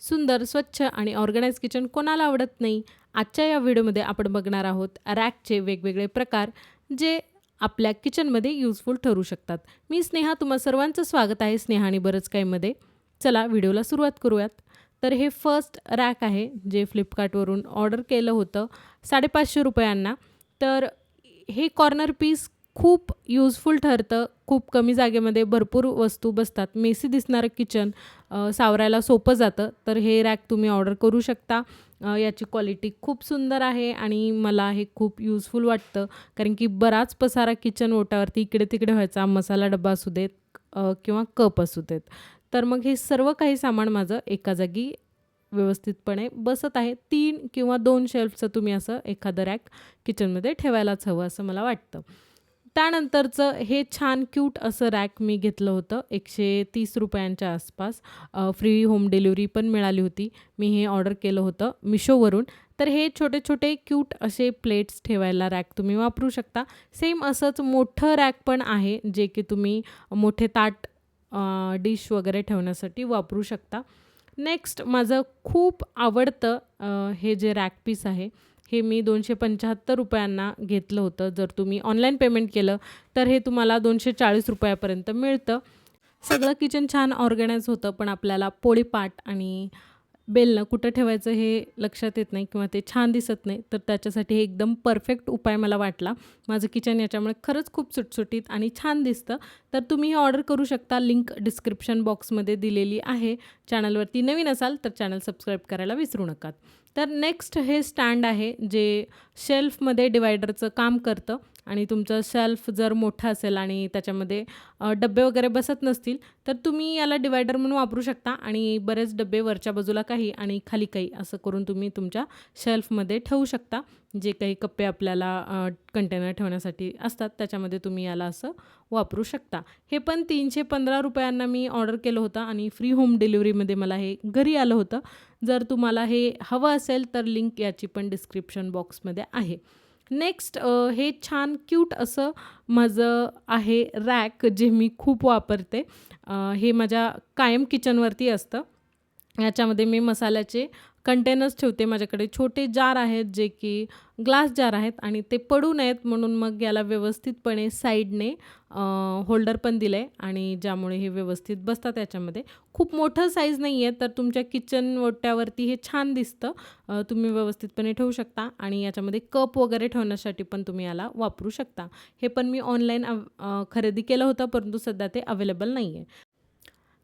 सुंदर, स्वच्छ आणि ऑर्गनाईज किचन कोणाला आवडत नाही? आजच्या या व्हिडिओमध्ये आपण बघणार आहोत रॅकचे वेगवेगळे प्रकार, जे आपल्या किचनमध्ये युजफुल ठरू शकतात. मी स्नेहा तुम्हा सर्वांचं स्वागत आहे स्नेहा आणि बरंच काहीमध्ये. चला व्हिडिओला सुरुवात करूयात. तर हे फर्स्ट रॅक आहे, जे फ्लिपकार्टवरून ऑर्डर केलं होतं ₹550 तर हे कॉर्नर पीस खूप यूजफुल ठरतं. खूप कमी जागेमध्ये भरपूर वस्तू बसतात. मेसी दिसणारं किचन सावरायला सोपं जातं. तर हे रॅक तुम्ही ऑर्डर करू शकता. याची क्वालिटी खूप सुंदर आहे आणि मला हे खूप यूजफुल वाटतं. कारण की बराच पसारा किचन ओट्यावरती इकडे-तिकडे व्हायचा. मसाला डब्बा असू देत किंवा कप असू देत. तर मग हे सर्व काही सामान माझं एका जागी व्यवस्थितपणे बसत आहे. तीन किंवा दोन शेल्फचं तुम्ही असं एखादं रॅक किचनमध्ये ठेवायलाच हवं असं मला वाटतं. त्यानंतरचं हे छान क्यूट असं रॅक मी घेतलं होतं एकशे तीस रुपयांच्या आसपास. फ्री होम डिलिव्हरी पण मिळाली होती. मी हे ऑर्डर केलं होतं मिशोवरून तर हे छोटे-छोटे क्यूट असे प्लेट्स ठेवायला रॅक तुम्ही वापरू शकता. सेम असंच मोठं रॅक पण आहे, जे की तुम्ही मोठे ताट डिश वगैरे ठेवण्यासाठी वापरू शकता. नेक्स्ट माझं खूप आवडतं हे जे रॅक पीस आहे, हे मी दोनशे पंच्याहत्तर रुपयांना घेतलं होतं. जर तुम्ही ऑनलाईन पेमेंट केलं, तर हे तुम्हाला दोनशे चाळीस रुपयापर्यंत मिळतं. सगळं किचन छान ऑर्गनाईज होतं, पण आपल्याला पोळीपाट आणि बेलनं कुठं ठेवायचं हे लक्षात येत नाही किंवा ते छान दिसत नाही. तर त्याच्यासाठी हे एकदम परफेक्ट उपाय मला वाटला. माझं किचन याच्यामुळे खरंच खूप सुटसुटीत आणि छान दिसतं. तर तुम्ही हे ऑर्डर करू शकता. लिंक डिस्क्रिप्शन बॉक्समध्ये दिलेली आहे. चॅनलवरती नवीन असाल तर चॅनल सबस्क्राईब करायला विसरू नका. तर नेक्स्ट हे स्टँड आहे, जे शेल्फमध्ये डिवायडरचं काम करतं आणि तुमचं शेल्फ जर मोठं असेल आणि त्याच्यामध्ये डबे डब्बे वगैरे बसत नसतील, तर तुम्ही याला डिवायडर म्हणून वापरू शकता आणि बरेच डब्बे वरच्या बाजूला काही आणि खाली काही असं करून तुम्ही तुमच्या शेल्फमध्ये ठेवू शकता. जे काही कप्पे आपल्याला कंटेनर ठेवण्यासाठी असतात, त्याच्यामध्ये तुम्ही याला असं वापरू शकता. हे पण तीनशे पंधरा रुपयांना मी ऑर्डर केलं होतं आणि फ्री होम डिलिव्हरीमध्ये मला हे घरी आलं होतं. जर तुम्हाला हे हवं असेल, तर लिंक याची पण डिस्क्रिप्शन बॉक्समध्ये आहे. नेक्स्ट हे छान क्यूट असं माझं आहे रॅक, जे मी खूप वापरते. हे माझ्या कायम किचनवरती असतं. याच्यामध्ये मी मसाल्याचे कंटेनर्स ठेवते. माझ्याकडे छोटे जार आहेत, जे की ग्लास जार आहेत आणि ते पडू नयेत म्हणून मग याला व्यवस्थितपणे साईडने होल्डर पण दिलं आहे आणि ज्यामुळे हे व्यवस्थित बसतात याच्यामध्ये. खूप मोठं साईज नाही आहे, तर तुमच्या किचन ओट्यावरती हे छान दिसतं. तुम्ही व्यवस्थितपणे ठेवू शकता आणि याच्यामध्ये कप वगैरे ठेवण्यासाठी पण तुम्ही याला वापरू शकता. हे पण मी ऑनलाईन खरेदी केलं होतं, परंतु सध्या ते अवेलेबल नाही आहे.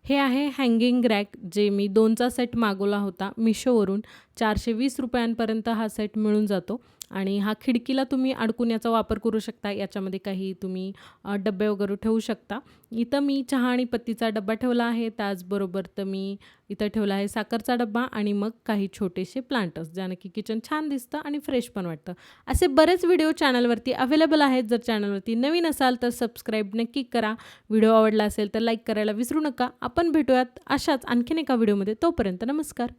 हे आहे हँगिंग रॅक, जे मी दोनचा सेट मागवला होता मिशोवरून. चारशे वीस रुपयांपर्यंत हा सेट मिळून जातो. आणि हा खिडकीला तुम्ही अडकून याचा वापर करू शकता. याच्यामध्ये काही तुम्ही डबे डब्बे वगैरे ठेवू शकता. इथं मी चहा आणि पत्तीचा डब्बा ठेवला आहे. त्याचबरोबर तर मी इथं ठेवला आहे साखरचा डब्बा आणि मग काही छोटेसे प्लांटर्स, ज्यानं की किचन छान दिसतं आणि फ्रेश पण वाटतं. असे बरेच व्हिडिओ चॅनलवरती अवेलेबल आहेत. जर चॅनलवरती नवीन असाल, तर सबस्क्राईब नक्की करा. व्हिडिओ आवडला असेल, तर लाईक करायला विसरू नका. आपण भेटूयात अशाच आणखीन एका व्हिडिओमध्ये. तोपर्यंत नमस्कार.